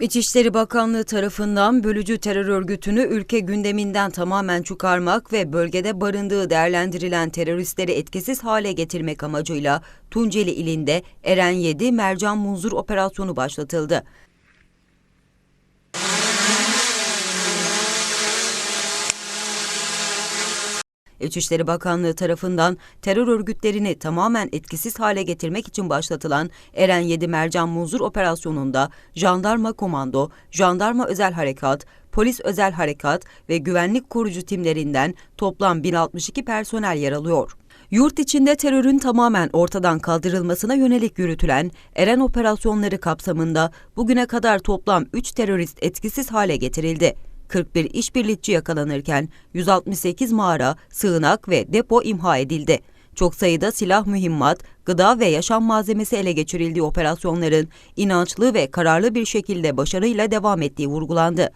İçişleri Bakanlığı tarafından bölücü terör örgütünü ülke gündeminden tamamen çıkarmak ve bölgede barındığı değerlendirilen teröristleri etkisiz hale getirmek amacıyla Tunceli ilinde Eren 7 Mercan Munzur operasyonu başlatıldı. İçişleri Bakanlığı tarafından terör örgütlerini tamamen etkisiz hale getirmek için başlatılan Eren 7 Mercan Munzur operasyonunda jandarma komando, jandarma özel harekat, polis özel harekat ve güvenlik kurucu timlerinden toplam 1062 personel yer alıyor. Yurt içinde terörün tamamen ortadan kaldırılmasına yönelik yürütülen Eren operasyonları kapsamında bugüne kadar toplam 3 terörist etkisiz hale getirildi. 41 işbirlikçi yakalanırken 168 mağara, sığınak ve depo imha edildi. Çok sayıda silah mühimmat, gıda ve yaşam malzemesi ele geçirildiği operasyonların inançlı ve kararlı bir şekilde başarıyla devam ettiği vurgulandı.